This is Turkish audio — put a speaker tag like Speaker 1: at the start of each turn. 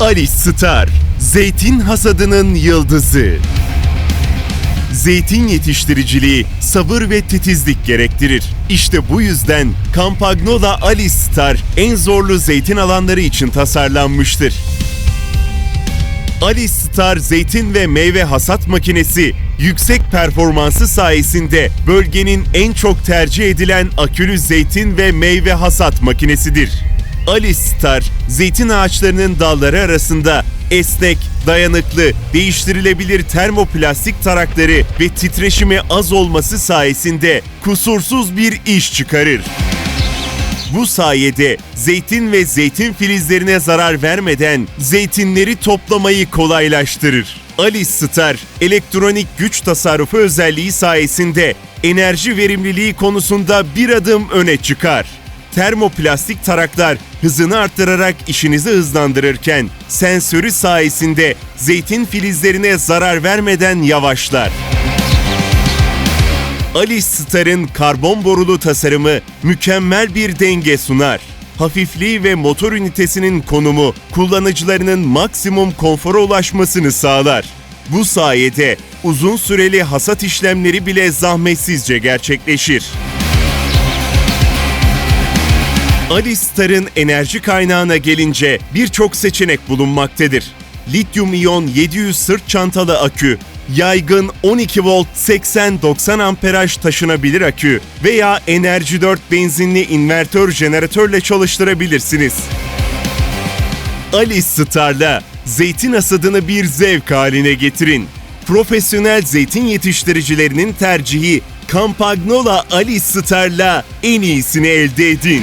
Speaker 1: Ali Star, zeytin hasadının yıldızı. Zeytin yetiştiriciliği sabır ve titizlik gerektirir. İşte bu yüzden Campagnola Ali Star en zorlu zeytin alanları için tasarlanmıştır. Ali Star zeytin ve meyve hasat makinesi yüksek performansı sayesinde bölgenin en çok tercih edilen akülü zeytin ve meyve hasat makinesidir. Ali Star, zeytin ağaçlarının dalları arasında esnek, dayanıklı, değiştirilebilir termoplastik tarakları ve titreşimi az olması sayesinde kusursuz bir iş çıkarır. Bu sayede zeytin ve zeytin filizlerine zarar vermeden zeytinleri toplamayı kolaylaştırır. Ali Star, elektronik güç tasarrufu özelliği sayesinde enerji verimliliği konusunda bir adım öne çıkar. Termoplastik taraklar hızını arttırarak işinizi hızlandırırken sensörü sayesinde zeytin filizlerine zarar vermeden yavaşlar. Ali Star'ın karbon borulu tasarımı mükemmel bir denge sunar. Hafifliği ve motor ünitesinin konumu kullanıcılarının maksimum konfora ulaşmasını sağlar. Bu sayede uzun süreli hasat işlemleri bile zahmetsizce gerçekleşir. Alistar'ın enerji kaynağına gelince birçok seçenek bulunmaktadır. Lityum iyon 700 sırt çantalı akü, yaygın 12 volt 80-90 amperaj taşınabilir akü veya Enerji 4 benzinli invertör jeneratörle çalıştırabilirsiniz. Ali Star'la zeytin hasadını bir zevk haline getirin. Profesyonel zeytin yetiştiricilerinin tercihi Campagnola Ali Star'la en iyisini elde edin.